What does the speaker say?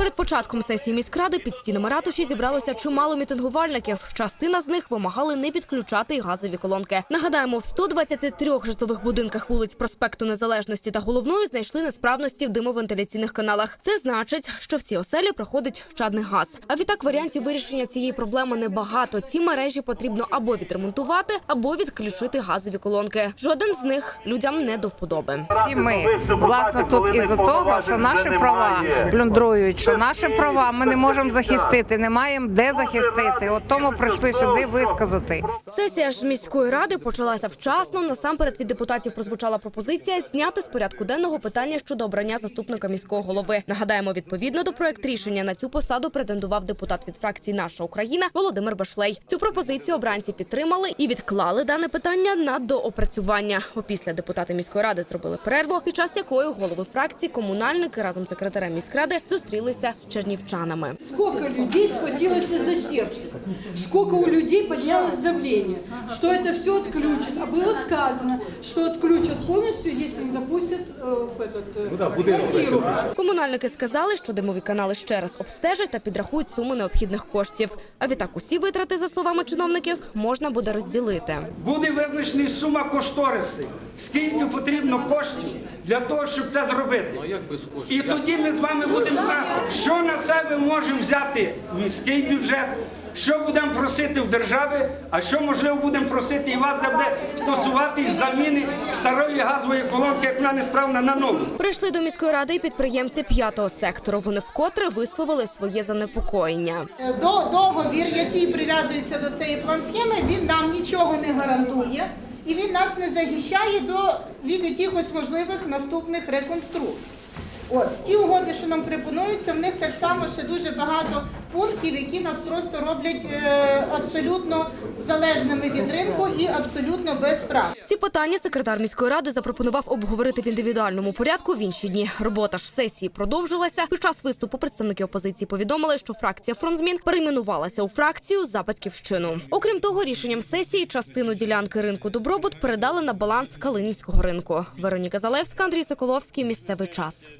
Перед початком сесії міськради під стінами ратуші зібралося чимало мітингувальників. Частина з них вимагали не відключати газові колонки. Нагадаємо, в 123 житлових будинках вулиць проспекту Незалежності та головної знайшли несправності в димовентиляційних каналах. Це значить, що в цій оселі проходить чадний газ. А відтак варіантів вирішення цієї проблеми небагато. Ці мережі потрібно або відремонтувати, або відключити газові колонки. Жоден з них людям не до вподоби. всі ми власне тут із-за того, що наші права плюндрують, що наші права ми не можемо захистити, не маємо де захистити. От тому прийшли сюди висказати. Сесія ж міської ради почалася вчасно. Насамперед від депутатів прозвучала пропозиція зняти з порядку денного питання щодо обрання заступника міського голови. Нагадаємо, відповідно до проект рішення на цю посаду претендував депутат від фракції Наша Україна Володимир Башлей. Цю пропозицію обранці підтримали і відклали дане питання на доопрацювання. Опісля депутати міської ради зробили перерву, під час якої голови фракції комунальники разом з секретарем міськради зустрілися з чернівчанами. Сколько людей схватилось за сердце, сколько у людей поднялось давлення, что это все отключат. А было сказано, отключат полностью, если не допустят э, в этот э, квартиру. Комунальники сказали, що димові канали ще раз обстежать та підрахують суму необхідних коштів. А відтак усі витрати, за словами чиновників, можна буде розділити. Буде визначена сума кошториси. Скільки потрібно коштів для того, щоб це зробити. І тоді ми з вами будемо знати, що на себе може взяти міський бюджет, що будемо просити в держави, а що можливо будемо просити і вас, де буде стосуватись заміни старої газової колонки, як вона несправна на нову. Прийшли до міської ради і підприємці п'ятого сектору. Вони вкотре висловили своє занепокоєння. До договір, який прив'язується до цієї план-схеми, він нам нічого не гарантує і він нас не захищає до від якихось можливих наступних реконструкцій. От ті угоди, що нам пропонуються, в них так само ще дуже багато пунктів, які нас просто роблять е, абсолютно залежними від ринку і абсолютно без прав. Ці питання секретар міської ради запропонував обговорити в індивідуальному порядку в інші дні. Робота ж сесії продовжилася. Під час виступу представники опозиції повідомили, що фракція фронтзмін перейменувалася у фракцію за батьківщину. Окрім того, рішенням сесії частину ділянки ринку добробут передали на баланс Калинівського ринку. Вероніка Залевська, Андрій Соколовський. Місцевий час.